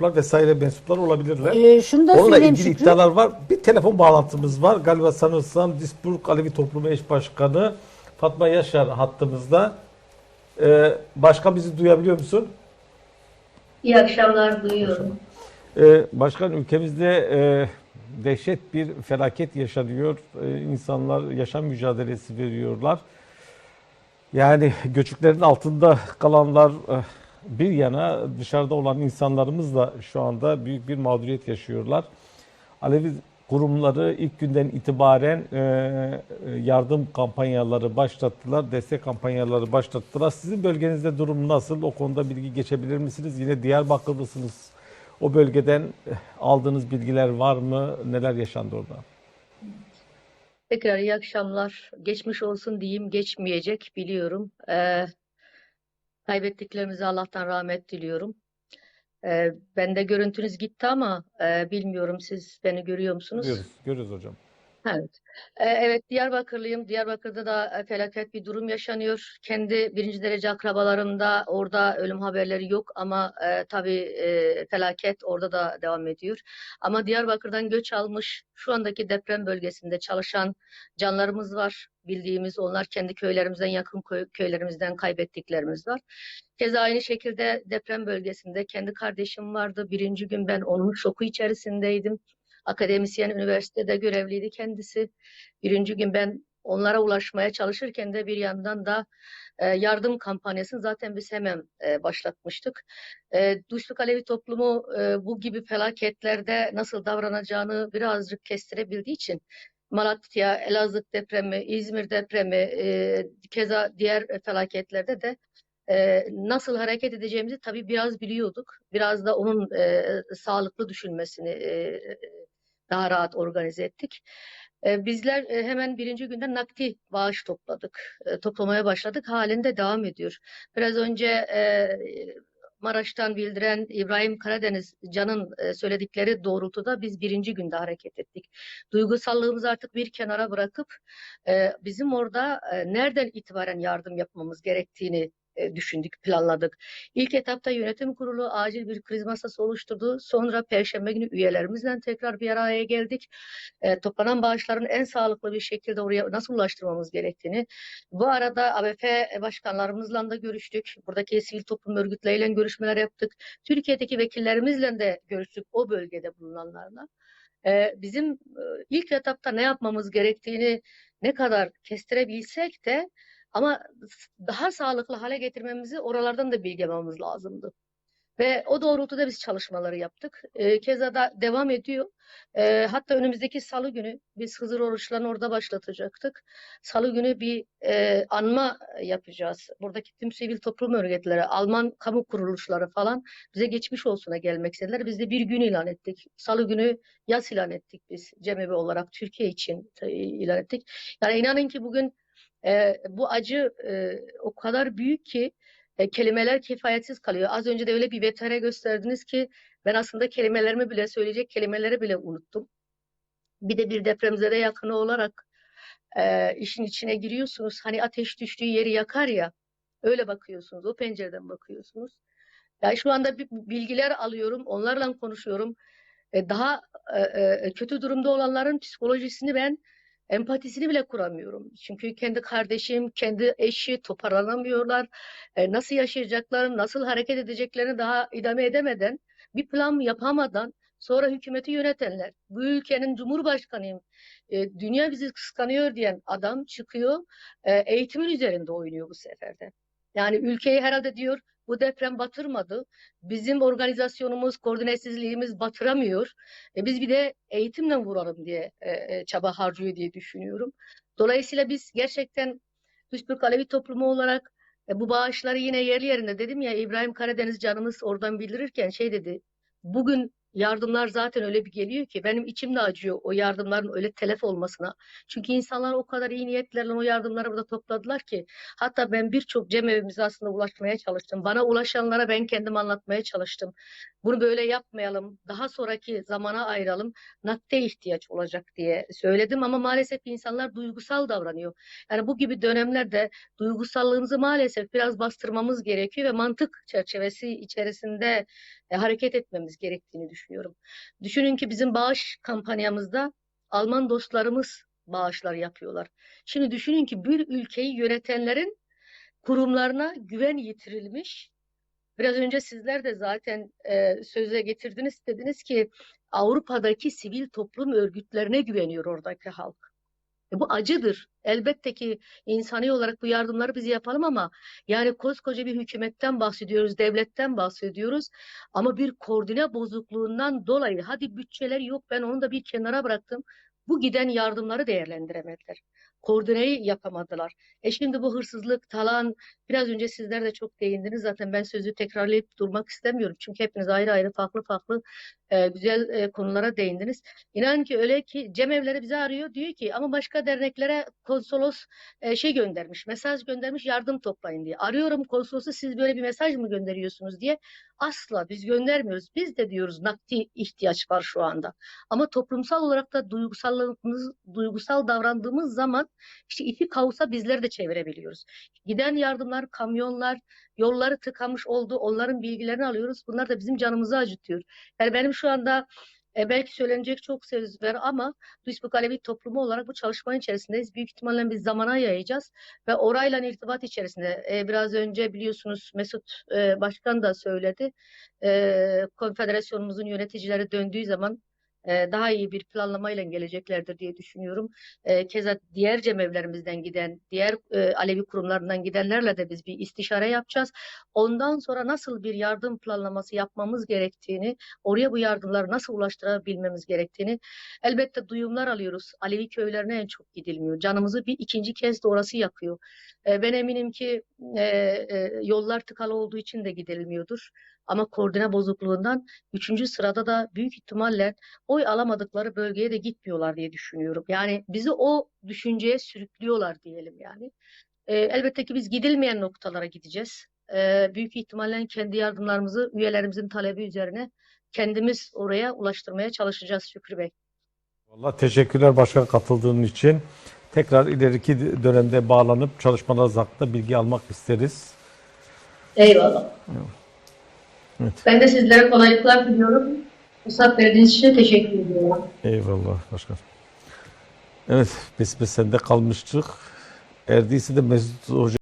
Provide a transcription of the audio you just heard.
gruplar vesaire mensuplar olabilirler. Ee, şunu da Onunla ilgili Şükrü. iddialar var. Bir telefon bağlantımız var. Galiba sanırsam Disburg Alevi Toplumu Eş Başkanı Fatma Yaşar hattımızda. Ee, başkan bizi duyabiliyor musun? İyi akşamlar duyuyorum. Ee, başkan ülkemizde e, dehşet bir felaket yaşanıyor. Ee, insanlar yaşam mücadelesi veriyorlar. Yani göçüklerin altında kalanlar e, bir yana dışarıda olan insanlarımız da şu anda büyük bir mağduriyet yaşıyorlar. Alevi kurumları ilk günden itibaren e, yardım kampanyaları başlattılar, destek kampanyaları başlattılar. Sizin bölgenizde durum nasıl? O konuda bilgi geçebilir misiniz? Yine Diyarbakırlısınız. O bölgeden aldığınız bilgiler var mı? Neler yaşandı orada? Tekrar iyi akşamlar. Geçmiş olsun diyeyim, geçmeyecek biliyorum. Ee, kaybettiklerimize Allah'tan rahmet diliyorum. Ee, ben de görüntünüz gitti ama e, bilmiyorum siz beni görüyor musunuz? Görüyoruz, görüyoruz hocam. Evet. Ee, Evet, Diyarbakırlıyım. Diyarbakır'da da e, felaket bir durum yaşanıyor. Kendi birinci derece akrabalarımda orada ölüm haberleri yok ama e, tabii e, felaket orada da devam ediyor. Ama Diyarbakır'dan göç almış şu andaki deprem bölgesinde çalışan canlarımız var. Bildiğimiz onlar kendi köylerimizden yakın köy- köylerimizden kaybettiklerimiz var. Keza aynı şekilde deprem bölgesinde kendi kardeşim vardı. Birinci gün ben onun şoku içerisindeydim. Akademisyen üniversitede görevliydi kendisi. Birinci gün ben onlara ulaşmaya çalışırken de bir yandan da e, yardım kampanyasını zaten biz hemen e, başlatmıştık. E, Duşluk Alevi toplumu e, bu gibi felaketlerde nasıl davranacağını birazcık kestirebildiği için Malatya, Elazığ depremi, İzmir depremi, keza diğer felaketlerde de nasıl hareket edeceğimizi tabii biraz biliyorduk. Biraz da onun sağlıklı düşünmesini daha rahat organize ettik. E, bizler e, hemen birinci günden nakdi bağış topladık. E, toplamaya başladık. Halinde devam ediyor. Biraz önce Maraş'tan bildiren İbrahim Karadeniz Can'ın söyledikleri doğrultuda biz birinci günde hareket ettik. Duygusallığımızı artık bir kenara bırakıp bizim orada nereden itibaren yardım yapmamız gerektiğini düşündük, planladık. İlk etapta yönetim kurulu acil bir kriz masası oluşturdu. Sonra Perşembe günü üyelerimizle tekrar bir araya geldik. E, toplanan bağışların en sağlıklı bir şekilde oraya nasıl ulaştırmamız gerektiğini. Bu arada ABF başkanlarımızla da görüştük. Buradaki sivil toplum örgütleriyle görüşmeler yaptık. Türkiye'deki vekillerimizle de görüştük o bölgede bulunanlarla. E, bizim e, ilk etapta ne yapmamız gerektiğini ne kadar kestirebilsek de ama daha sağlıklı hale getirmemizi oralardan da bilgi almamız lazımdı. Ve o doğrultuda biz çalışmaları yaptık. E, keza da devam ediyor. E, hatta önümüzdeki salı günü biz Hızır oruçlarını orada başlatacaktık. Salı günü bir e, anma yapacağız. Buradaki tüm sivil toplum örgütleri, Alman kamu kuruluşları falan bize geçmiş olsuna gelmek istediler. Biz de bir gün ilan ettik. Salı günü yas ilan ettik biz cemevi olarak Türkiye için e, ilan ettik. Yani inanın ki bugün e, bu acı e, o kadar büyük ki e, kelimeler kifayetsiz kalıyor. Az önce de öyle bir vetere gösterdiniz ki ben aslında kelimelerimi bile söyleyecek kelimeleri bile unuttum. Bir de bir depremzede yakını olarak e, işin içine giriyorsunuz. Hani ateş düştüğü yeri yakar ya. Öyle bakıyorsunuz. O pencereden bakıyorsunuz. Yani şu anda bilgiler alıyorum. Onlarla konuşuyorum. E, daha e, e, kötü durumda olanların psikolojisini ben empatisini bile kuramıyorum. Çünkü kendi kardeşim, kendi eşi toparlanamıyorlar. E, nasıl yaşayacaklarını, nasıl hareket edeceklerini daha idame edemeden, bir plan yapamadan sonra hükümeti yönetenler, bu ülkenin cumhurbaşkanıyım, e, dünya bizi kıskanıyor diyen adam çıkıyor, e, eğitimin üzerinde oynuyor bu seferde. Yani ülkeyi herhalde diyor bu deprem batırmadı. Bizim organizasyonumuz, koordinesizliğimiz batıramıyor. E, biz bir de eğitimle vuralım diye e, e, çaba harcıyor diye düşünüyorum. Dolayısıyla biz gerçekten Duisburg Alevi toplumu olarak e, bu bağışları yine yerli yerinde dedim ya İbrahim Karadeniz canımız oradan bildirirken şey dedi. Bugün Yardımlar zaten öyle bir geliyor ki benim içim de acıyor o yardımların öyle telef olmasına. Çünkü insanlar o kadar iyi niyetlerle o yardımları burada topladılar ki hatta ben birçok cemevimize aslında ulaşmaya çalıştım. Bana ulaşanlara ben kendim anlatmaya çalıştım. Bunu böyle yapmayalım. Daha sonraki zamana ayıralım. Nakde ihtiyaç olacak diye söyledim ama maalesef insanlar duygusal davranıyor. Yani bu gibi dönemlerde duygusallığımızı maalesef biraz bastırmamız gerekiyor ve mantık çerçevesi içerisinde e, hareket etmemiz gerektiğini düşünüyorum. Düşünün ki bizim bağış kampanyamızda Alman dostlarımız bağışlar yapıyorlar. Şimdi düşünün ki bir ülkeyi yönetenlerin kurumlarına güven yitirilmiş. Biraz önce sizler de zaten e, söze getirdiniz dediniz ki Avrupa'daki sivil toplum örgütlerine güveniyor oradaki halk. E, bu acıdır. Elbette ki insani olarak bu yardımları biz yapalım ama yani koskoca bir hükümetten bahsediyoruz, devletten bahsediyoruz ama bir koordine bozukluğundan dolayı hadi bütçeler yok ben onu da bir kenara bıraktım. Bu giden yardımları değerlendiremediler. Koordineyi yapamadılar. E şimdi bu hırsızlık, talan, biraz önce sizler de çok değindiniz. Zaten ben sözü tekrarlayıp durmak istemiyorum. Çünkü hepiniz ayrı ayrı farklı farklı e, güzel e, konulara değindiniz. İnan ki öyle ki cemevleri bizi arıyor diyor ki ama başka derneklere konsolos e, şey göndermiş, mesaj göndermiş yardım toplayın diye. Arıyorum konsolosu siz böyle bir mesaj mı gönderiyorsunuz diye. Asla biz göndermiyoruz. Biz de diyoruz nakdi ihtiyaç var şu anda. Ama toplumsal olarak da duygusallığımız, duygusal davrandığımız zaman işte ipi kavsa bizler de çevirebiliyoruz. Giden yardımlar, kamyonlar, yolları tıkamış oldu. Onların bilgilerini alıyoruz. Bunlar da bizim canımızı acıtıyor. Yani benim şu anda e, belki söylenecek çok söz var ama Duisburg Alevi toplumu olarak bu çalışmanın içerisindeyiz. Büyük ihtimalle biz zamana yayacağız ve orayla irtibat içerisinde. E, biraz önce biliyorsunuz Mesut e, Başkan da söyledi. E, konfederasyonumuzun yöneticileri döndüğü zaman daha iyi bir planlamayla geleceklerdir diye düşünüyorum. E, keza diğer cemevlerimizden giden, diğer e, Alevi kurumlarından gidenlerle de biz bir istişare yapacağız. Ondan sonra nasıl bir yardım planlaması yapmamız gerektiğini, oraya bu yardımları nasıl ulaştırabilmemiz gerektiğini elbette duyumlar alıyoruz. Alevi köylerine en çok gidilmiyor. Canımızı bir ikinci kez de orası yakıyor. E, ben eminim ki e, e, yollar tıkalı olduğu için de gidilmiyordur. Ama koordine bozukluğundan üçüncü sırada da büyük ihtimalle oy alamadıkları bölgeye de gitmiyorlar diye düşünüyorum. Yani bizi o düşünceye sürüklüyorlar diyelim yani. E, elbette ki biz gidilmeyen noktalara gideceğiz. E, büyük ihtimalle kendi yardımlarımızı üyelerimizin talebi üzerine kendimiz oraya ulaştırmaya çalışacağız Şükrü Bey. Vallahi teşekkürler başkan katıldığın için. Tekrar ileriki dönemde bağlanıp çalışmalarınız hakkında bilgi almak isteriz. Eyvallah. Evet. Ben de sizlere kolaylıklar diliyorum. Fırsat verdiğiniz için teşekkür ediyorum. Eyvallah başkan. Evet, biz sende kalmıştık. Erdiyse de Mesut Hoca